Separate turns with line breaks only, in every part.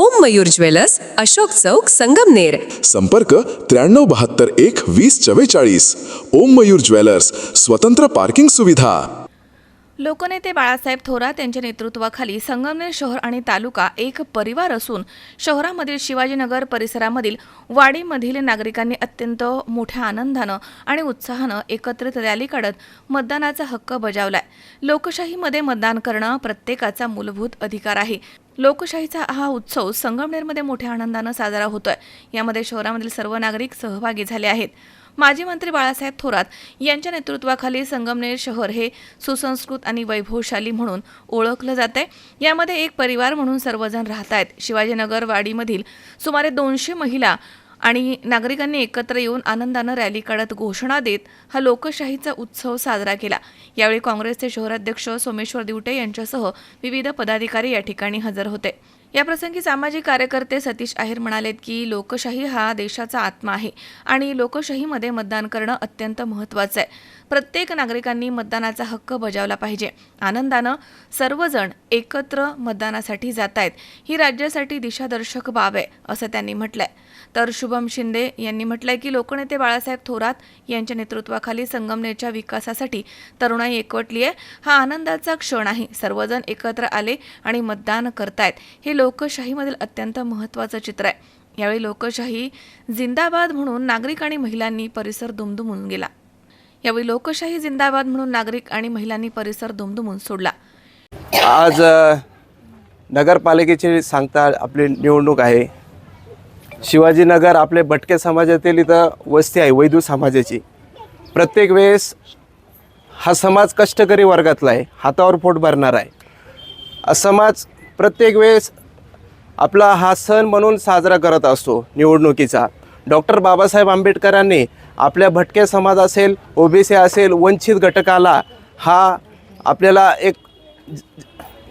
ओम Mayur jewellers Ashok Chowk Sangamner
संपर्क त्र्याण्णव बहात्तर एक वीस चव्वेचाळीस. ओम मयूर ज्वेलर्स स्वतंत्र पार्किंग सुविधा.
लोकनेते बाळासाहेब थोरात यांच्या नेतृत्वाखाली संगमनेर शहर आणि तालुका एक परिवार असून शहरामधील शिवाजीनगर परिसरामधील वाडीमधील नागरिकांनी अत्यंत मोठ्या आनंदानं आणि उत्साहानं एकत्रित रॅली काढत मतदानाचा हक्क बजावलाय. लोकशाहीमध्ये मतदान करणं प्रत्येकाचा मूलभूत अधिकार आहे. लोकशाहीचा हा उत्सव संगमनेरमध्ये मोठ्या आनंदानं साजरा होतोय. यामध्ये शहरामधील सर्व नागरिक सहभागी झाले आहेत. माजी मंत्री बाळासाहेब थोरात यांच्या नेतृत्वाखाली संगमनेर शहर हे सुसंस्कृत आणि वैभवशाली म्हणून ओळखलं जात आहे यामध्ये एक परिवार म्हणून सर्वजण राहत आहेत शिवाजीनगर वाडीमधील सुमारे दोनशे महिला आणि नागरिकांनी एकत्र येऊन आनंदानं रॅली काढत घोषणा देत हा लोकशाहीचा उत्सव साजरा केला. यावेळी काँग्रेसचे शहराध्यक्ष सोमेश्वर दिवटे यांच्यासह विविध पदाधिकारी या ठिकाणी हजर होते. याप्रसंगी सामाजिक कार्यकर्ते सतीश आहेर म्हणालेत की लोकशाही हा देशाचा आत्मा आहे आणि लोकशाहीमध्ये मतदान करणं अत्यंत महत्त्वाचं आहे. प्रत्येक नागरिकांनी मतदानाचा हक्क बजावला पाहिजे. आनंदानं सर्वजण एकत्र मतदानासाठी जात आहेत ही राज्यासाठी दिशादर्शक बाब आहे असं त्यांनी म्हटलंय. तर शुभम शिंदे यांनी म्हटलंय की लोकनेते बाळासाहेब थोरात यांच्या नेतृत्वाखाली संगमनेरच्या विकासासाठी तरुणाई एकवटली आहे हा आनंदाचा क्षण आहे. सर्वजण एकत्र आले आणि मतदान करतायत. हे लोकशाहीमधील अत्यंत महत्त्वाचं चित्र आहे. यावेळी लोकशाही जिंदाबाद म्हणून नागरिक आणि महिलांनी परिसर दुमदुमून गेला. यावेळी लोकशाही जिंदाबाद म्हणून नागरिक आणि महिलांनी परिसर दुमदुमून सोडला.
आज नगरपालिकेची सांगता आपली निवडणूक आहे. शिवाजीनगर आपले भटके समाजातील इथं वस्ती आहे वैदू समाजाची. प्रत्येक वेळेस हा समाज कष्टकरी वर्गातला आहे हातावर पोट भरणार आहे. समाज प्रत्येक वेळेस आपला हा सण म्हणून साजरा करत असतो निवडणुकीचा. डॉक्टर बाबासाहेब आंबेडकरांनी आपल्या भटके समाज असेल ओबीसी असेल वंचित घटकाला हा आपल्याला एक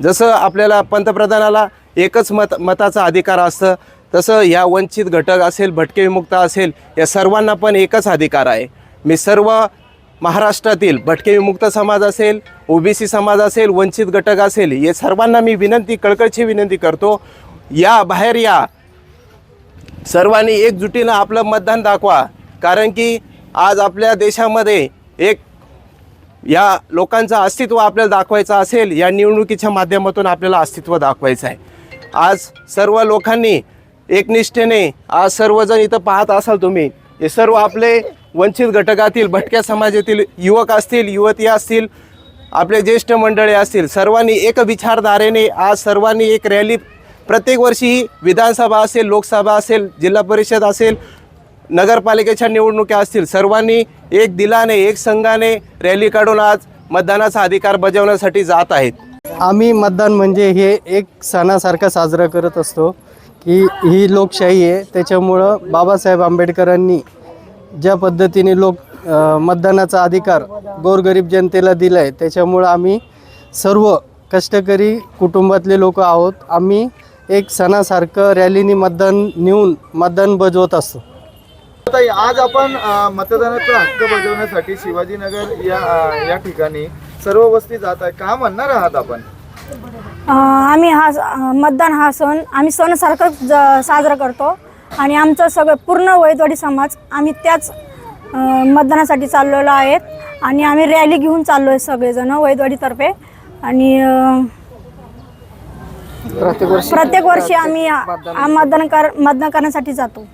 जसं आपल्याला पंतप्रधानाला एकच मत मताचा अधिकार असतं तसं या वंचित घटक असेल भटके विमुक्त असेल या सर्वांना पण एकच अधिकार आहे. मी सर्व महाराष्ट्रातील भटके विमुक्त समाज असेल ओबीसी समाज असेल वंचित घटक असेल या सर्वांना मी विनंती कळकळची विनंती करतो. या बाहेर या. सर्वांनी एकजुटीनं आपलं मतदान दाखवा. कारण की आज आपल्या देशामध्ये एक या लोकांचं अस्तित्व आपल्याला दाखवायचं असेल या निवडणुकीच्या माध्यमातून आपल्याला अस्तित्व दाखवायचं आहे. आज सर्व लोकांनी एकनिष्ठेने आज सर्वजण इथं पाहत असाल तुम्ही हे सर्व आपले वंचित घटकातील भटक्या समाजातील युवक असतील युवती असतील आपले ज्येष्ठ मंडळी असतील सर्वांनी एक विचारधारेने आज सर्वांनी एक रॅली प्रत्येक वर्षी विधानसभा असेल लोकसभा असेल जिल्हा परिषद असेल नगरपालिकेच्या निवडणुका असतील सर्वांनी एक दिलाने एक संघाने रॅली काढून आज मतदानाचा अधिकार बजावण्यासाठी जात आहेत.
आम्ही मतदान म्हणजे हे एक सणासारखा साजरा करत असतो की ही लोकशाही आहे. त्याच्यामुळं बाबासाहेब आंबेडकरांनी ज्या पद्धतीने लोक मतदानाचा अधिकार गोरगरीब जनतेला दिला आहे त्याच्यामुळं आम्ही सर्व कष्टकरी कुटुंबातले लोक आहोत. आम्ही एक सणासारखं रॅलीनी मतदान नेऊन मतदान बजवत असतो.
ताई आज आपण अ, मतदानाचा हक्क बजावण्यासाठी शिवाजीनगर या अ, या ठिकाणी सर्व वस्ती जात आहे. का म्हणणार आहात आपण?
अ, आम्ही हा अ, मतदान हा सण आम्ही सणासारखं ज- साजरा करतो. आणि आमचं सगळं पूर्ण वैदवाडी समाज आम्ही त्याच अं, मतदानासाठी चाललेलो आहेत. आणि आम्ही रॅली घेऊन चाललो आहे सगळेजण वैदवाडीतर्फे आणि अं, प्रत्येक वर्षी आम्ही आ- आ- मतदान कर मतदान करण्यासाठी जातो.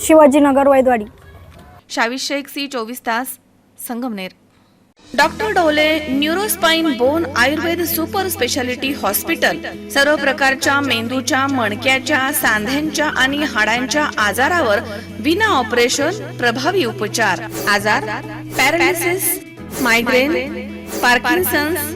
शिवाजीनगर. वैदवाडी.
शावीस शेख सी चोवीस तास Sangamner. Doctor Dole neurospine bone Ayurved super speciality hospital सर्व प्रकारच्या मेंदूच्या मणक्याच्या सांध्यांच्या आणि हाडांच्या आजारावर विना ऑपरेशन प्रभावी उपचार. आजार पॅरालिसिस मायग्रेन पार्किन्सन्स